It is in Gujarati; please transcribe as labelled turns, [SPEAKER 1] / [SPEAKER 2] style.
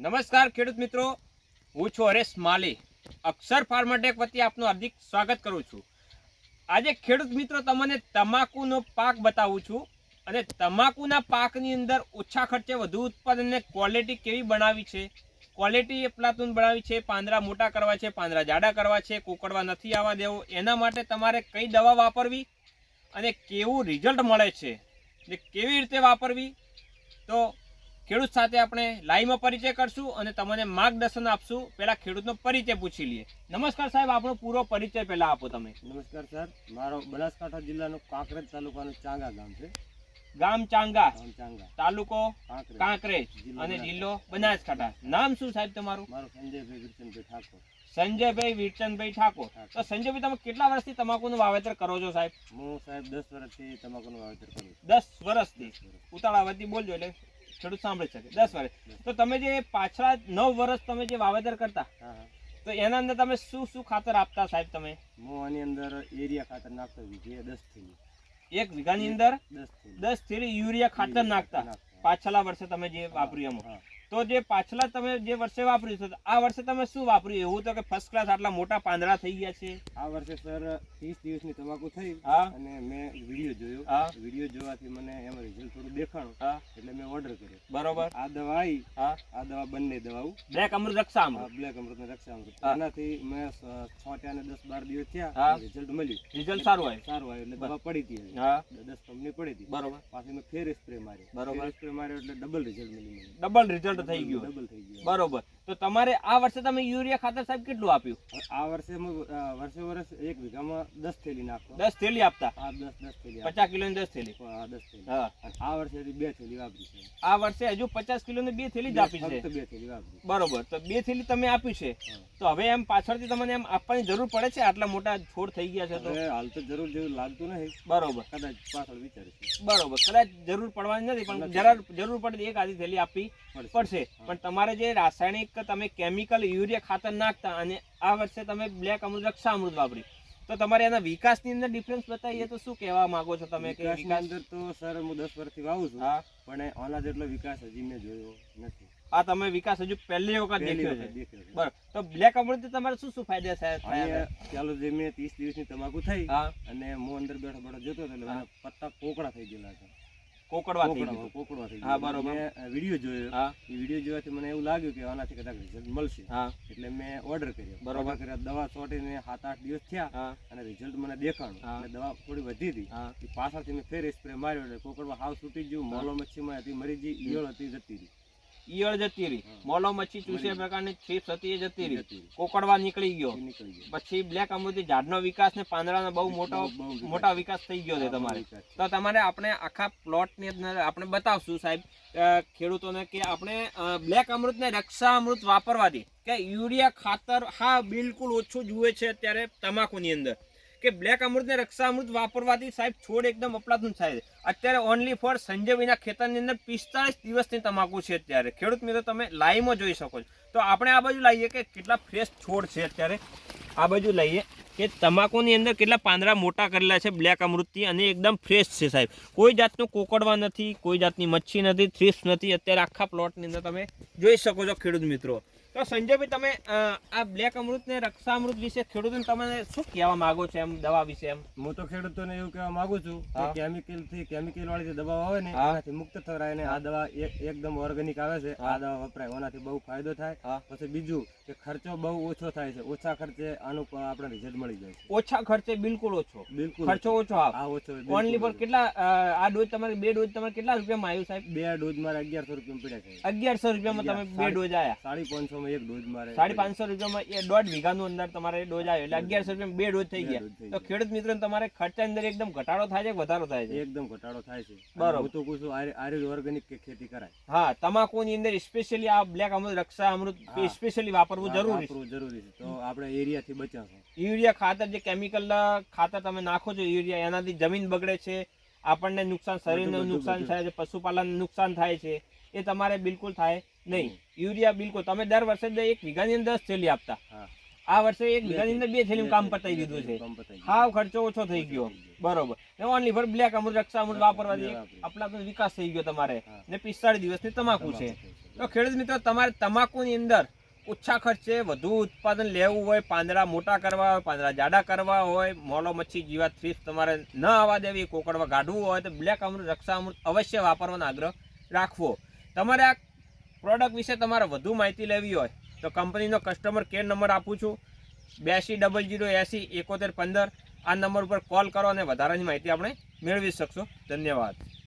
[SPEAKER 1] નમસ્કાર, ખેડૂત મિત્રો. હું છું હરેશ માલી, અક્ષર ફાર્માટેક વતી આપનું હાર્દિક સ્વાગત કરું છું. આજે ખેડૂત મિત્રો, તમને તમાકુનો પાક બતાવું છું અને તમાકુના પાકની અંદર ઓછા ખર્ચે વધુ ઉત્પાદનને ક્વોલિટી કેવી બનાવી છે? ક્વોલિટી એપ્લાતૂન બનાવી છે પાંદડા મોટા કરવા છે પાંદડા જાડા કરવા છે, કોકડવા નથી આવવા દેવો, એના માટે તમારે કઈ દવા વાપરવી અને કેવું રિઝલ્ટ મળે છે? ને કેવી રીતે વાપરવી? તો ખેડૂત સાથે આપણે લાઈવમાં પરિચય કરશું અને તમને માર્ગદર્શન આપશું. પહેલા ખેડૂતનો પરિચય પૂછી લઈએ. નમસ્કાર સાહેબ આપણો પૂરો પરિચય પહેલા આપો તમે.
[SPEAKER 2] નમસ્કાર સર મારો બનાસકાંઠા જિલ્લાનો કાંકરેજ તાલુકાનું ચાંગા ગામ છે.
[SPEAKER 1] ગામ ચાંગા.
[SPEAKER 2] ચાંગા.
[SPEAKER 1] તાલુકો
[SPEAKER 2] કાંકરેજ.
[SPEAKER 1] અને જિલ્લો બનાસકાંઠા. નામ શું સાહેબ તમારું?
[SPEAKER 2] મારું સંજયભાઈ વિરચંદભાઈ ઠાકોર.
[SPEAKER 1] સંજયભાઈ વીરચંદભાઈ ઠાકોર. તો સંજયભાઈ તમે કેટલા વર્ષથી તમાકુનું વાવેતર કરો છો સાહેબ?
[SPEAKER 2] હું સાહેબ દસ વર્ષથી તમાકુનું વાવેતર કરું છું.
[SPEAKER 1] દસ વર્ષથી.
[SPEAKER 2] ઉતાળા.
[SPEAKER 1] ઉતાળાવતી બોલજો એટલે. ખેડૂત સાંભળી શકે દસ વર્ષ તો તમે જે પાછલા નવ વર્ષ તમે જે વાવેતર કરતા તો એના અંદર તમે શું શું ખાતર આપતા સાહેબ તમે?
[SPEAKER 2] હું આની અંદર એરિયા ખાતર નાખતો વિજય દસ થેલી.
[SPEAKER 1] એક વીઘાની અંદર
[SPEAKER 2] દસથી
[SPEAKER 1] દસ થેલી યુરિયા ખાતર નાખતા. પાછલા વર્ષે તમે જે વાપર્યું એમાં. તો જે પાછલા તમે જે વર્ષે વાપર્યું આ વર્ષે તમે શું વાપર્યું? એવું તો કે ફર્સ્ટ ક્લાસ આટલા મોટા પાંદડા થઈ ગયા છે.
[SPEAKER 2] આ વર્ષે સર ત્રીસ દિવસની તમાકુ થઈ
[SPEAKER 1] હા.
[SPEAKER 2] અને મેં વીડિયો જોયો.
[SPEAKER 1] હા.
[SPEAKER 2] વીડિયો જોવાથી મને એમાં રિઝલ્ટ થોડું દેખાણું.
[SPEAKER 1] હા.
[SPEAKER 2] એટલે મેં ઓર્ડર કર્યો.
[SPEAKER 1] બરોબર.
[SPEAKER 2] આ દવા આવી
[SPEAKER 1] હા.
[SPEAKER 2] આ દવા બંને દવાઓ.
[SPEAKER 1] બ્લેક અમૃત રક્ષા
[SPEAKER 2] આ બ્લેક અમૃત ને રક્ષા અમૃત આનાથી મેં છ ને દસ બાર દિવસ. થયા રિઝલ્ટ મળ્યું.
[SPEAKER 1] રિઝલ્ટ સારું આવ્યું.
[SPEAKER 2] સારું આવ્યું એટલે દવા પડી હતી
[SPEAKER 1] હા.
[SPEAKER 2] દસ કંપની પડી હતી.
[SPEAKER 1] બરોબર.
[SPEAKER 2] પાછી મેં ફેર સ્પ્રે માર્યો.
[SPEAKER 1] બરોબર.
[SPEAKER 2] સ્પ્રે માર્યો એટલે ડબલ રિઝલ્ટ મળ્યું
[SPEAKER 1] ડબલ રિઝલ્ટ થઈ ગયું બરોબર. તો તમારે આ વર્ષે તમે યુરિયા ખાતર સાહેબ કેટલું આપ્યું?
[SPEAKER 2] આ વર્ષે વર્ષે વર્ષ એક વીઘામાં દસ થેલી નાખતો
[SPEAKER 1] દસ થેલી આપતા?
[SPEAKER 2] આ દસ દસ થેલી
[SPEAKER 1] પચાસ કિલોની દસ થેલી?
[SPEAKER 2] દસ થેલી.
[SPEAKER 1] હા.
[SPEAKER 2] આ વર્ષે બે થેલી વાપરી છે.
[SPEAKER 1] આ વર્ષે હજુ પચાસ કિલોની બે થેલી જ આપી છે?
[SPEAKER 2] બે થેલી વાપરી
[SPEAKER 1] બરોબર. તો બે થેલી તમે આપી છે. તો હવે એમ પાછળથી તમને એમ આપવાની જરૂર પડે છે? આટલા મોટા છોડ થઈ ગયા છે તો?
[SPEAKER 2] હાલ તો જરૂર જેવું લાગતું નથી.
[SPEAKER 1] બરોબર.
[SPEAKER 2] કદાચ પાછળ વિચારીશું.
[SPEAKER 1] બરોબર. કદાચ જરૂર પડવાની નથી પણ જરા જરૂર પડે એક આધી થેલી આપવી પડશે. પણ તમારે જે રાસાયણિક તમે કેમિકલ યુરિયા ખાતર નાખતા અને આ વર્ષે તમે બ્લેક અમૃત રક્ષા અમૃત વાપરી. તો તમારે એના વિકાસની અંદર ડિફરન્સ બતાવીએ તો શું કહેવા માંગો છો તમે કે વિકાસ?
[SPEAKER 2] અંદર તો સર હું દસ વર્ષથી વાવું છું
[SPEAKER 1] હા.
[SPEAKER 2] પણ આના જેટલો વિકાસ હજી મેં જોયો નથી.
[SPEAKER 1] આ તમે વિકાસ હજુ પહેલી વખત દેખ્યો છે. બરાબર. તો બ્લેક અમૃત તમારે શું શું ફાયદા થયા
[SPEAKER 2] ચાલો જે મેં ત્રીસ દિવસની તમાકુ થઈ અને હું અંદર બેઠો બેઠો જોતો હતો એટલે પત્તા પોકળા થઈ ગયેલા હતા.
[SPEAKER 1] કોકડવા થઈ ગયું
[SPEAKER 2] કોકડવા થઈ
[SPEAKER 1] હા, બરોબર.
[SPEAKER 2] વીડિયો જોયો.
[SPEAKER 1] હા.
[SPEAKER 2] એ વીડિયો જોવાથી મને એવું લાગ્યું કે આનાથી કદાચ રિઝલ્ટ મળશે.
[SPEAKER 1] હા.
[SPEAKER 2] એટલે મેં ઓર્ડર કર્યો.
[SPEAKER 1] બરોબર.
[SPEAKER 2] કર્યા દવા છોટીને સાત આઠ દિવસ થયા અને રિઝલ્ટ મને દેખાણું. અને દવા થોડી વધી હતી. પાછળથી મેં ફેર સ્પ્રે માર્યો એટલે કોકડવા હાવ છૂટી ગયું. મોલો મચ્છીમાં હતી મરી ગઈ ઈયળ હતી જતી રહી.
[SPEAKER 1] ઈયળ જતી રહી. મોલો મચ્છી ચૂસ્યા પ્રકારની ચીપ્સ હતી એ જતી રહી. કોકડવા નીકળી ગયો. પછી બ્લેક અમૃતિ ઝાડનો વિકાસ ને પાંદડાનો બહુ મોટો. મોટા વિકાસ થઈ ગયો છે તમારે. તો તમારે આપણે આખા પ્લોટની અંદર આપણે બતાવશું સાહેબ ખેડૂતોને કે આપણે બ્લેક અમૃત ને રક્ષા અમૃત વાપરવાથી કે યુરિયા ખાતર હા બિલકુલ ઓછું જુએ છે અત્યારે તમાકુની અંદર. કે બ્લેક અમૃત ને રક્ષા અમૃત વાપરવાથી સાહેબ છોડ એકદમ અપલાતું થાય છે. અત્યારે ઓનલી ફોર સંજયવીના ખેતરની અંદર પિસ્તાળીસ દિવસની તમાકુ છે અત્યારે. ખેડૂત મિત્રો, તમે લાઈવમાં જોઈ શકો છો. તો આપણે આ બાજુ લાવીએ કે કેટલા ફ્રેશ છોડ છે અત્યારે? આ બાજુ લઈએ. કે તમાકુની અંદર કેટલા પાંદડા મોટા કરેલા છે બ્લેક અમૃતથી અને એકદમ ફ્રેશ છે સાહેબ. કોઈ જાતનું કોકડવા નથી કોઈ જાતની મચ્છી નથી થ્રીપ્સ નથી. અત્યારે આખા પ્લોટની અંદર તમે જોઈ શકો છો ખેડૂત મિત્રો. તો સંજયભાઈ તમે આ બ્લેક અમૃત ને રક્ષા અમૃત વિશે ખેડૂતોને તમે શું કહેવા માંગો છો એમ દવા વિશે એમ?
[SPEAKER 2] હું તો ખેડૂતોને એવું કહેવા માંગુ છું કે.
[SPEAKER 1] કેમિકલથી
[SPEAKER 2] કેમિકલ વાળી જે દવાઓ આવે ને
[SPEAKER 1] આનાથી
[SPEAKER 2] એનાથી મુક્ત થરાય ને આ દવા એકદમ ઓર્ગેનિક આવે છે. આ દવા વપરાય એનાથી બહુ ફાયદો થાય. પછી બીજું કે ખર્ચો બહુ ઓછો થાય છે. ઓછા ખર્ચે આનું આપણે રિઝલ્ટ મળી જાય
[SPEAKER 1] ઓછા ખર્ચે બિલકુલ ઓછો.
[SPEAKER 2] બિલકુલ
[SPEAKER 1] ખર્ચો ઓછો.
[SPEAKER 2] આ ઓછો
[SPEAKER 1] ઓનલી પર કેટલા આ ડોઝ તમારે બે ડોઝ તમારે કેટલા રૂપિયામાં આવ્યું સાહેબ?
[SPEAKER 2] બે ડોઝ મારે અગિયારસો રૂપિયા પડ્યા છે.
[SPEAKER 1] અગિયારસો રૂપિયામાં તમે બે ડોઝ આવ્યા
[SPEAKER 2] સાડી પાંચસો માં એક ડોઝ મારે
[SPEAKER 1] સાડી પાંચસો રૂપિયામાં એ દોઢ વીઘાનું અંદર તમારે ડોઝ આવ્યો. એટલે અગિયારસો રૂપિયા બે ડોઝ થઈ ગયા. તો ખેડૂત મિત્રો તમારે ખર્ચા અંદર એકદમ ઘટાડો થાય છે વધારો થાય છે?
[SPEAKER 2] એકદમ ઘટાડો થાય છે.
[SPEAKER 1] બરોબર.
[SPEAKER 2] હું તો કહું છું આરે આરે ઓર્ગેનિક ખેતી કરાય.
[SPEAKER 1] હા તમાકુની અંદર સ્પેશિયલી આ બ્લેક અમૃત રક્ષા અમૃત સ્પેશિયલી વાપરવું જરૂરી
[SPEAKER 2] જરૂરી છે. તો આપણે એરિયાથી બચાવશું
[SPEAKER 1] યુરિયા ખાતર જે કેમિકલ ખાતર તમે નાખો છો યુરિયા એનાથી જમીન બગડે છે આપણને નુકસાન શરીરને નુકસાન થાય છે પશુપાલન નુકસાન થાય છે એ તમારે બિલકુલ થાય નહીં. યુરિયા બિલકુલ તમે દર વર્ષે એક વીઘાની અંદર દસ થેલી આપતા. આ વર્ષે એક વીઘાની અંદર બે થેલી કામ પતાવી દીધું છે. હાવ ખર્ચો ઓછો થઈ ગયો. બરોબર. ઓનલી ફોર બ્લેક અમૃત રક્ષા અમૃત વાપરવાથી આપણા વિકાસ થઈ ગયો તમારે. ને પિસ્તાળીસ દિવસની
[SPEAKER 2] તમાકુ છે.
[SPEAKER 1] તો ખેડૂત મિત્રો તમારે તમાકુની અંદર ઓછા ખર્ચે વધુ ઉત્પાદન લેવું હોય, પાંદડા મોટા કરવા હોય, પાંદડા જાડા કરવા હોય, મોલો મચ્છી જીવાત ફિશ તમારે ન આવવા દેવી, કોકડવા કાઢવું હોય, તો બ્લેક અમૃત, રક્ષા અમૃત અવશ્ય વાપરવાનો આગ્રહ રાખવો. તમારે આ પ્રોડક્ટ વિશે તમારે વધુ માહિતી લેવી હોય, તો કંપનીનો કસ્ટમર કેર નંબર આપું છું. બ્યાસી ડબલ જીરો એંસી એકોતેર પંદર, આ નંબર ઉપર કોલ કરો અને વધારાની માહિતી આપણે મેળવી શકશો. ધન્યવાદ.